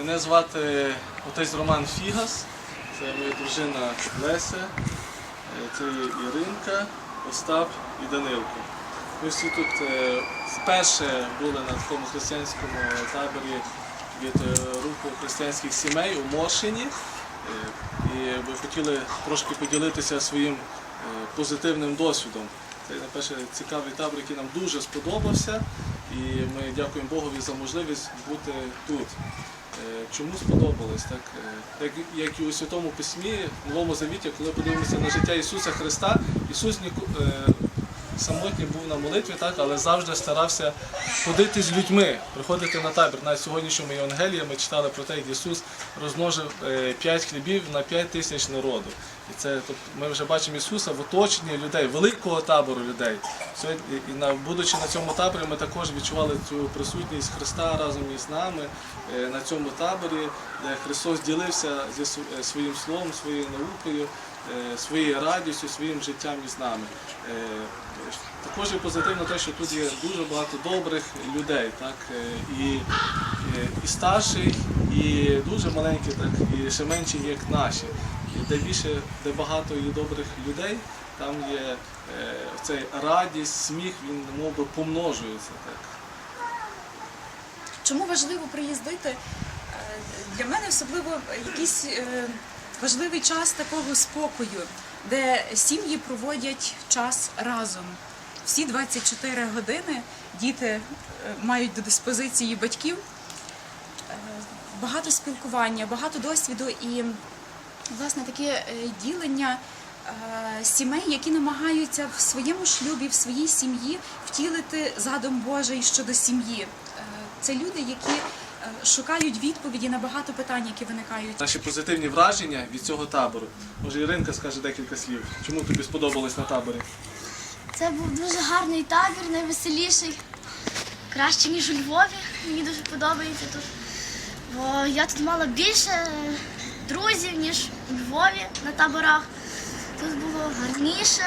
Мене звати отець Роман Фігас, це моя дружина Леся, е, це Іринка, Остап і Данилко. Ми всі тут е, вперше були на такому християнському таборі від е, руху християнських сімей у Моршині. Е, І ми хотіли трошки поділитися своїм позитивним досвідом. Це найперше цікавий табор, який нам дуже сподобався, і ми дякуємо Богові за можливість бути тут. Е, Чому сподобалось? Так, е, як, як і у Святому Письмі, в Новому Завіті, коли подивимося на життя Ісуса Христа, Ісус ніку, е, самотній був на молитві, так, але завжди старався ходити з людьми, приходити на табір. Навіть сьогоднішньому Євангелії ми читали про те, як Ісус розмножив е, п'ять хлібів на п'ять тисяч народу. І це тобто, ми вже бачимо Ісуса в оточенні людей, великого табору людей. Сьогодні, і на, будучи на цьому таборі, ми також відчували цю присутність Христа разом із нами е, на цьому таборі, де Христос ділився зі е, своїм словом, своєю наукою, е, своєю радістю, своїм життям із нами. Е, Також є позитивно те, що тут є дуже багато добрих людей, так е, і, е, і старших, і дуже маленькі, так і ще менші, як наші. Де більше, де багато є добрих людей, там є е, цей радість, сміх, він мов би помножується. Так. Чому важливо приїздити? Е, Для мене особливо якийсь е, важливий час такого спокою, де сім'ї проводять час разом. Всі 24 години діти е, мають до диспозиції батьків Е, багато спілкування, багато досвіду і власне таке е, ділення сімей, які намагаються в своєму шлюбі, в своїй сім'ї втілити задум Божий щодо сім'ї. Це люди, які шукають відповіді на багато питань, які виникають. Наші позитивні враження від цього табору. Може, Іринка скаже декілька слів. Чому тобі сподобалось на таборі? Це був дуже гарний табір, найвеселіший. Краще, ніж у Львові. Мені дуже подобається тут. Бо я тут мала більше друзів, ніж у Львові на таборах. Тут було гарніше.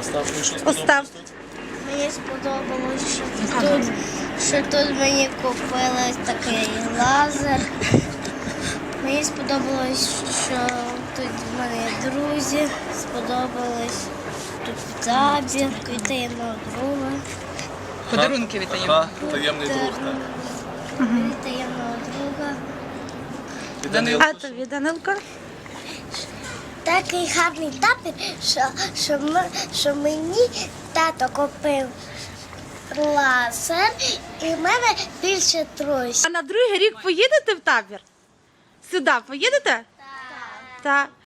Остап, тобі що Остап. сподобалось тут? Мені сподобалось, що тут, що тут мені купили такий лазер. Мені сподобалось, що тут в мене друзі. Сподобалось тут табір, одного друга. Подарунки віддаємо. Ага, таємний друг, так. Від таємного друга. А тобі, Данилко? Такий гарний табір, що, що, ми, що мені тато купив лазер, і в мене більше друзів. А на другий рік поїдете в табір? Сюди поїдете? Так. Так.